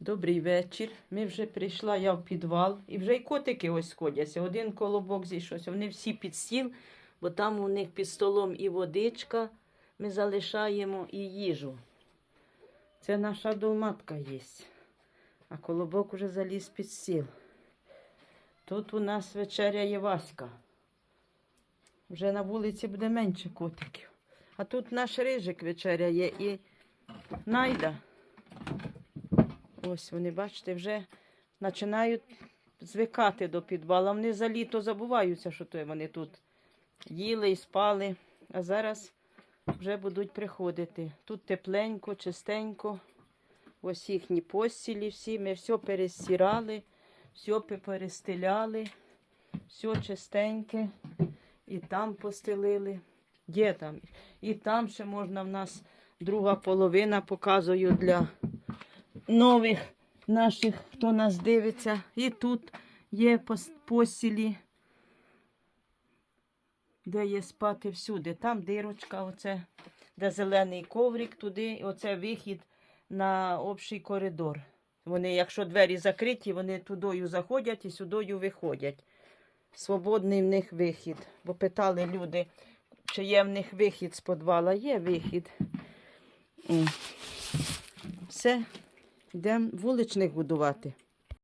Добрий вечір. Ми вже прийшла я в підвал, і вже й котики ось сходяться. Один колобок зійшовся. Вони всі під стіл, бо там у них під столом і водичка. Ми залишаємо і їжу. Це наша долматка є. А колобок уже заліз під стіл. Тут у нас вечеряє Васька. Вже на вулиці буде менше котиків. А тут наш рижик вечеряє і найда. Ось вони, бачите, вже починають звикати до підвала. Вони за літо забуваються, що то вони тут їли і спали. А зараз вже будуть приходити. Тут тепленько, чистенько. Ось їхні постілі всі. Ми все перестирали, все перестеляли, все чистеньке. І там постелили. Є там. І там ще можна в нас друга половина показую для нових наших, хто нас дивиться. І тут є пос- постілі, де є спати всюди. Там дирочка, оце, де зелений коврик, туди, і оце вихід на общий коридор. Вони, якщо двері закриті, вони тудою заходять і сюдою виходять. Свободний в них вихід. Бо питали люди, чи є в них вихід з підвала. Є вихід. Все, йдемо вуличних будувати.